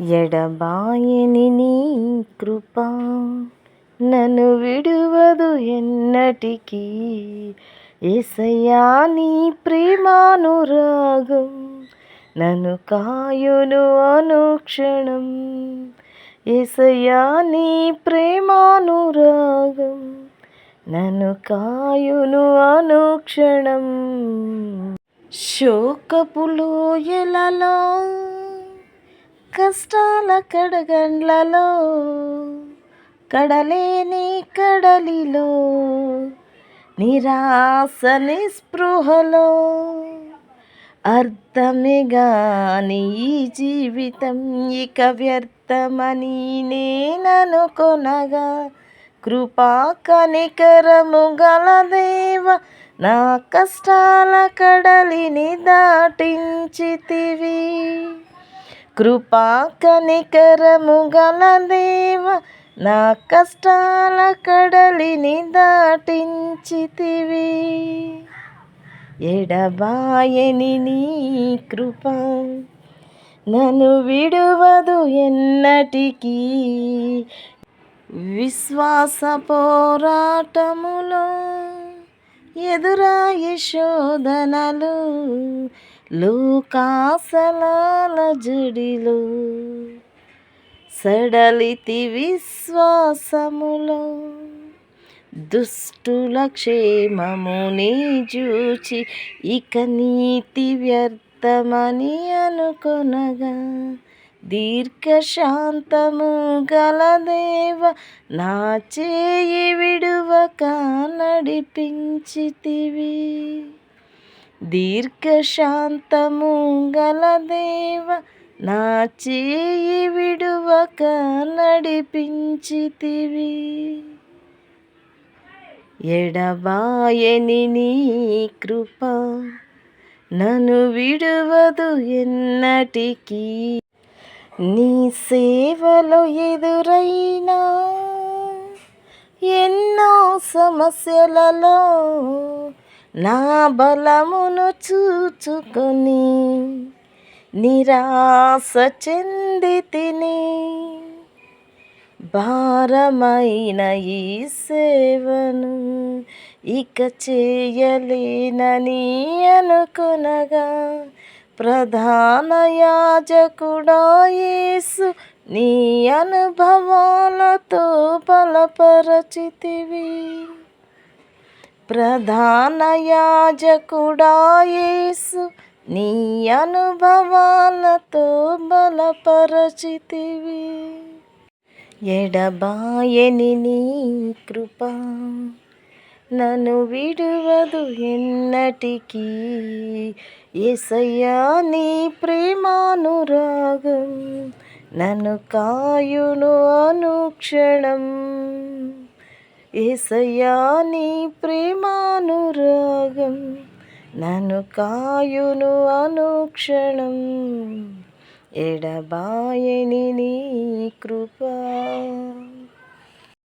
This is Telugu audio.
ఎడబాయని నీ కృప నన్ను విడువదు ఎన్నటికీ. ఏసయ్యా నీ ప్రేమానురాగం నన్ను కాయును అనుక్షణం. ఏసయ్యా నీ ప్రేమానురాగం నన్ను కాయును అనుక్షణం. శోకపులోయలలో కష్టాల కడగండ్లలో కడలేని కడలిలో నిరాశ నిస్పృహలో అర్థమే గాని ఈ జీవితం ఇక వ్యర్థమని నేననుకొనగా కృపా కనికరము గల దేవ నా కష్టాల కడలిని దాటించితివి. కృపా కనికరము గల దేవ నా కష్టాల కడలిని దాటించితివి. ఎడబాయని నీ కృప నన్ను విడువదు ఎన్నటికీ. విశ్వాస పోరాటములో ఎదురాయి శోధనలు లోకాసలాల జుడిలో సడలితి విశ్వాసములో దుష్టుల క్షేమముని చూచి ఇక నీతి వ్యర్థమని అనుకొనగా దీర్ఘశాంతము గలదేవ నా చేయి విడువక నడిపించితివి. దీర్ఘశాంతము గలదేవ నా చేయి విడువక నడిపించితివి. ఎడబాయని నీ కృప నన్ను విడువదు ఎన్నటికీ. నీ సేవలో ఎదురైనా ఎన్నో సమస్యలలో నా బలమును చూచుకొని నిరాశ చెంది తిని భారమైన ఈ సేవను ఇక చేయలేనని అనుకొనగా ప్రధాన యాజకుడాయేసు నీ అనుభవాలతో బలపరచితివి. ప్రధాన యాజకుడాయేసు నీ అనుభవాలతో బలపరచితివి. ఎడబాయని నీ కృప నన్ను విడువదు ఎన్నటికీ. ఎసయ్యా నీ ప్రేమానురాగం నన్ను కాయును అనుక్షణం. ఏసయ్యా నీ ప్రేమానురాగం నన్ను కాయును అనుక్షణం ఎడబాయని నీ కృప.